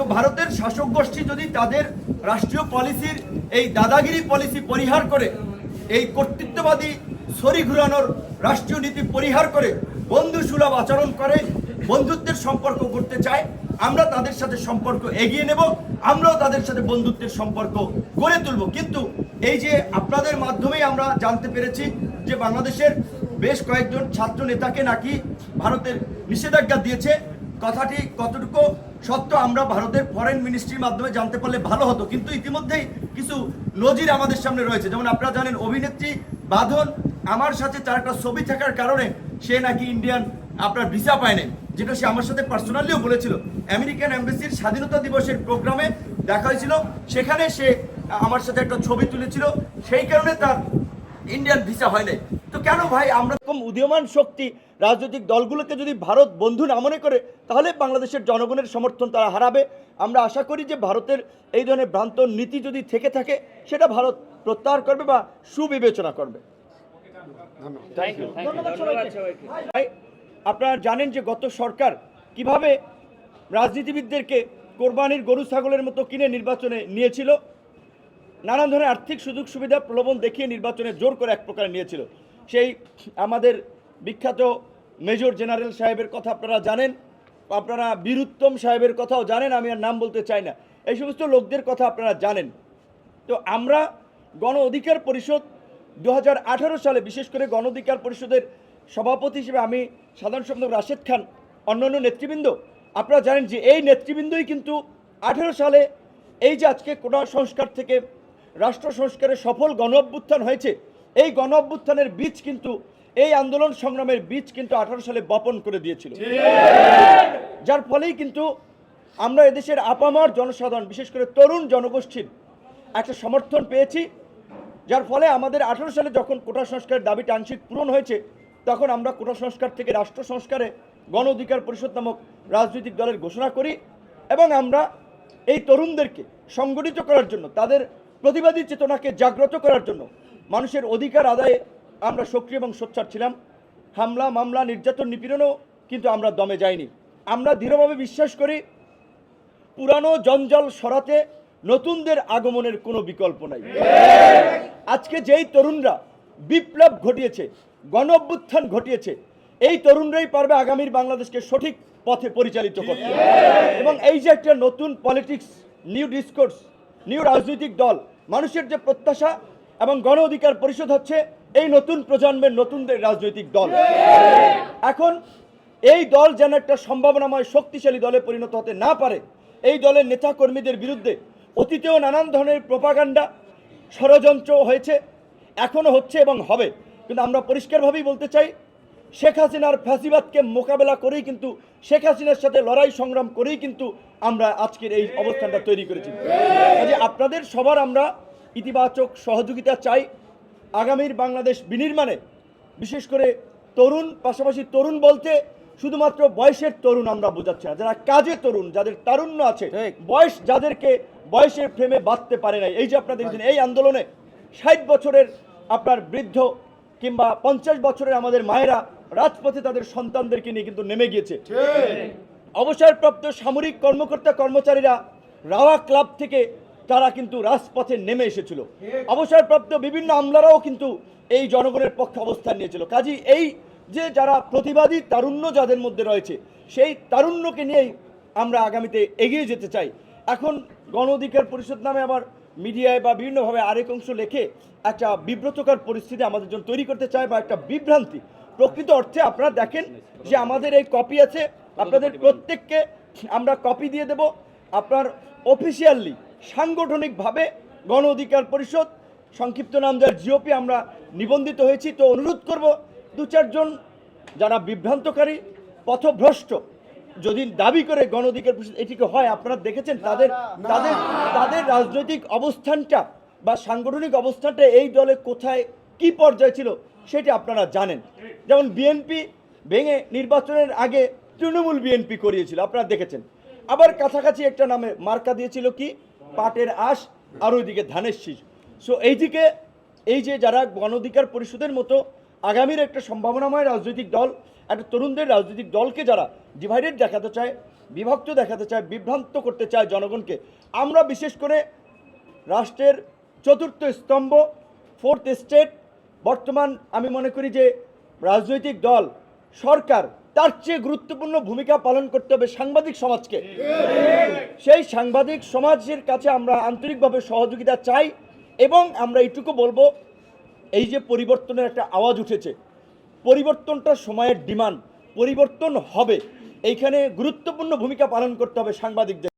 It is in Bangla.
তো ভারতের শাসক গোষ্ঠী যদি তাদের রাষ্ট্রীয় পলিসির এই দাদাগিরি পলিসি পরিহার করে, এই কর্তৃত্ববাদী সরি ঘুরানোর রাষ্ট্রীয় নীতি পরিহার করে বন্ধু সুলভ আচরণ করে, বন্ধুত্বের সম্পর্ক করতে চায়, আমরা তাদের সাথে সম্পর্ক এগিয়ে নেব, আমরাও তাদের সাথে বন্ধুত্বের সম্পর্ক গড়ে তুলব। কিন্তু এই যে আপনাদের মাধ্যমেই আমরা জানতে পেরেছি যে বাংলাদেশের বেশ কয়েকজন ছাত্র নেতাকে নাকি ভারতের নিষেধাজ্ঞা দিয়েছে, কথাটি কতটুকু সত্য আমরা ভারতের ফরেন মিনিস্ট্রির মাধ্যমে জানতে পারলে ভালো হতো। কিন্তু ইতিমধ্যেই কিছু নজির আমাদের সামনে রয়েছে। যেমন আপনারা জানেন, অভিনেত্রী বাঁধন আমার সাথে তার একটা ছবি থাকার কারণে সে নাকি ইন্ডিয়ান আপনার ভিসা পায়নি, যেটা সে আমার সাথে পার্সোনালিও বলেছিল। আমেরিকান এম্বাসির স্বাধীনতা দিবসের প্রোগ্রামে দেখা হয়েছিল। সেখানে সে আমার সাথে একটা ছবি তুলেছিল। সেই কারণে তার ইন্ডিয়ান ভিসা হয় নাই তো কেন ভাই? আমরা এরকম উদীয়মান শক্তি। রাজনৈতিক দলগুলোকে যদি ভারত বন্ধু না মনে করে তাহলে বাংলাদেশের জনগণের সমর্থন তারা হারাবে। আমরা আশা করি যে ভারতের এই ধরনের ভ্রান্ত নীতি যদি থেকে থাকে সেটা ভারত প্রত্যাহার করবে বা সুবিবেচনা করবে। ভাই আপনারা জানেন যে গত সরকার কীভাবে রাজনীতিবিদদেরকে কোরবানির গরু ছাগলের মতো কিনে নির্বাচনে নিয়েছিল নানান ধরনের আর্থিক সুযোগ সুবিধা প্রলোভন দেখিয়ে নির্বাচনে জোর করে এক প্রকার নিয়েছিল। সেই আমাদের বিখ্যাত মেজর জেনারেল সাহেবের কথা আপনারা জানেন, আপনারা বীরুত্তম সাহেবের কথাও জানেন, আমি আর নাম বলতে চাই না। এই সমস্ত লোকদের কথা আপনারা জানেন। তো আমরা গণ অধিকার পরিষদ দু হাজার আঠেরো সালে, বিশেষ করে গণ অধিকার পরিষদের সভাপতি হিসেবে আমি সাধারণ সম্পাদক রাশেদ খান, অন্যান্য নেতৃবৃন্দ, আপনারা জানেন যে এই নেতৃবৃন্দই কিন্তু আঠেরো সালে এই যে আজকে কোটা সংস্কার থেকে রাষ্ট্র সংস্কারে সফল গণ অভ্যুত্থান হয়েছে এই গণ অভ্যুত্থানের বীজ কিন্তু, এই আন্দোলন সংগ্রামের বীজ কিন্তু আঠারো সালে বপন করে দিয়েছিল। যার ফলেই কিন্তু আমরা এদেশের আপামার জনসাধারণ, বিশেষ করে তরুণ জনগোষ্ঠীর একটা সমর্থন পেয়েছি। যার ফলে আমাদের আঠারো সালে যখন কোটা সংস্কারের দাবিটা আংশিক পূরণ হয়েছে, তখন আমরা কোটা সংস্কার থেকে রাষ্ট্র সংস্কারে গণ অধিকার পরিষদ নামক রাজনৈতিক দলের ঘোষণা করি এবং আমরা এই তরুণদেরকে সংগঠিত করার জন্য, তাদের প্রতিবাদী চেতনাকে জাগ্রত করার জন্য মানুষের অধিকার আদায়ে আমরা সক্রিয় এবং সোচ্চার ছিলাম। হামলা, মামলা, নির্যাতন, নিপীড়নও কিন্তু আমরা দমে যাইনি। আমরা দৃঢ়ভাবে বিশ্বাস করি, পুরানো জঞ্জাল সরাতে নতুনদের আগমনের কোনো বিকল্প নাই। আজকে যেই তরুণরা বিপ্লব ঘটিয়েছে গণ অভ্যুত্থান ঘটিয়েছে, এই তরুণরাই পারবে আগামীর বাংলাদেশকে সঠিক পথে পরিচালিত করতে। এবং এই যে একটা নতুন পলিটিক্স নিউ ডিসকোর্স নিউ রাজনৈতিক দল, মানুষের যে প্রত্যাশা এবং গণ অধিকার পরিষদ হচ্ছে এই নতুন প্রজন্মের নতুনদের রাজনৈতিক দল। এখন এই দল যেন একটা সম্ভাবনাময় শক্তিশালী দলে পরিণত হতে না পারে, এই দলের নেতা কর্মীদের বিরুদ্ধে অতীতেও নানান ধরনের প্রপাগান্ডা, ষড়যন্ত্র হয়েছে এখনও হচ্ছে এবং হবে। কিন্তু আমরা পরিষ্কারভাবেই বলতে চাই, শেখ হাসিনার ফ্যাসিবাদকে মোকাবেলা করেই কিন্তু, শেখ হাসিনার সাথে লড়াই সংগ্রাম করেই কিন্তু আমরা আজকের এই অবস্থানটা তৈরি করেছি। আপনাদের সবার আমরা ইতিবাচক সহযোগিতা চাই। আগামীর বাংলাদেশ বিনির্মাণে বিশেষ করে তরুণ পাশাপাশি তরুণ বলতে শুধুমাত্র বয়সের তরুণ আমরা বোঝাচ্ছি না যারা কাজে তরুণ যাদের তারুণ্য আছে বয়স যাদেরকে বয়সের ফ্রেমে বাঁধতে পারে নাই। এই যে আপনাদের দেখছেন, এই আন্দোলনে ষাট বছরের আপনার বৃদ্ধ কিংবা পঞ্চাশ বছরের আমাদের মায়েরা রাজপথে তাদের সন্তানদেরকে নিয়ে কিন্তু নেমে গিয়েছে। অবসরপ্রাপ্ত সামরিক কর্মকর্তা কর্মচারীরা রাওয়া ক্লাব থেকে তারা কিন্তু রাজপথে নেমে এসেছিল। অবসরপ্রাপ্ত বিভিন্ন আমলারাও কিন্তু এই জনগণের পক্ষে অবস্থান নিয়েছিল। কাজী এই যে যারা প্রতিবাদী তারুণ্য যাদের মধ্যে রয়েছে সেই তারুণ্যকে নিয়েই আমরা আগামীতে এগিয়ে যেতে চাই। এখন গণ অধিকার পরিষদ নামে আবার মিডিয়ায় বা বিভিন্নভাবে আরেক অংশ লেখে একটা বিব্রতকর পরিস্থিতি আমাদের জন্য তৈরি করতে চায় বা একটা বিভ্রান্তি। প্রকৃত অর্থে আপনারা দেখেন যে আমাদের এই কপি আছে। আপনাদের প্রত্যেককে আমরা কপি দিয়ে দেব। আপনার অফিসিয়ালি সাংগঠনিকভাবে গণ অধিকার পরিষদ সংক্ষিপ্ত নাম যার জিওপি আমরা নিবন্ধিত হয়েছি। তো অনুরোধ করব দু চারজন যারা বিভ্রান্তকারী পথভ্রষ্ট যদি দাবি করে গণ অধিকার পরিষদ এটিকে হয় আপনারা দেখেছেন তাদের তাদের তাদের রাজনৈতিক অবস্থানটা বা সাংগঠনিক অবস্থানটা এই দলে কোথায় কি পর্যায়ে ছিল সেটি আপনারা জানেন। যেমন বিএনপি ভেঙে নির্বাচনের আগে তৃণমূল বিএনপি করিয়েছিল আপনারা দেখেছেন। আবার কাছাকাছি একটা নামে মার্কা দিয়েছিল কি? পাটের আশ আর ওইদিকে ধানের শীষ। সো এইদিকে এই যে যারা গণ অধিকার পরিষদের মতো আগামীর একটা সম্ভাবনাময় রাজনৈতিক দল, একটা তরুণদের রাজনৈতিক দলকে যারা ডিভাইডেড দেখাতে চায়, বিভক্ত দেখাতে চায়, বিভ্রান্ত করতে চায় জনগণকে, আমরা বিশেষ করে রাষ্ট্রের চতুর্থ স্তম্ভ ফোর্থ স্টেট বর্তমান আমি মনে করি যে রাজনৈতিক দল, সরকার তার চেয়ে গুরুত্বপূর্ণ ভূমিকা পালন করতে হবে সাংবাদিক সমাজকে। সেই সাংবাদিক সমাজের কাছে আমরা আন্তরিকভাবে সহযোগিতা চাই এবং আমরা এইটুকু বলব, এই যে পরিবর্তনের একটা আওয়াজ উঠেছে, পরিবর্তনটা সময়ের ডিমান্ড, পরিবর্তন হবে। এইখানে গুরুত্বপূর্ণ ভূমিকা পালন করতে হবে সাংবাদিকদের।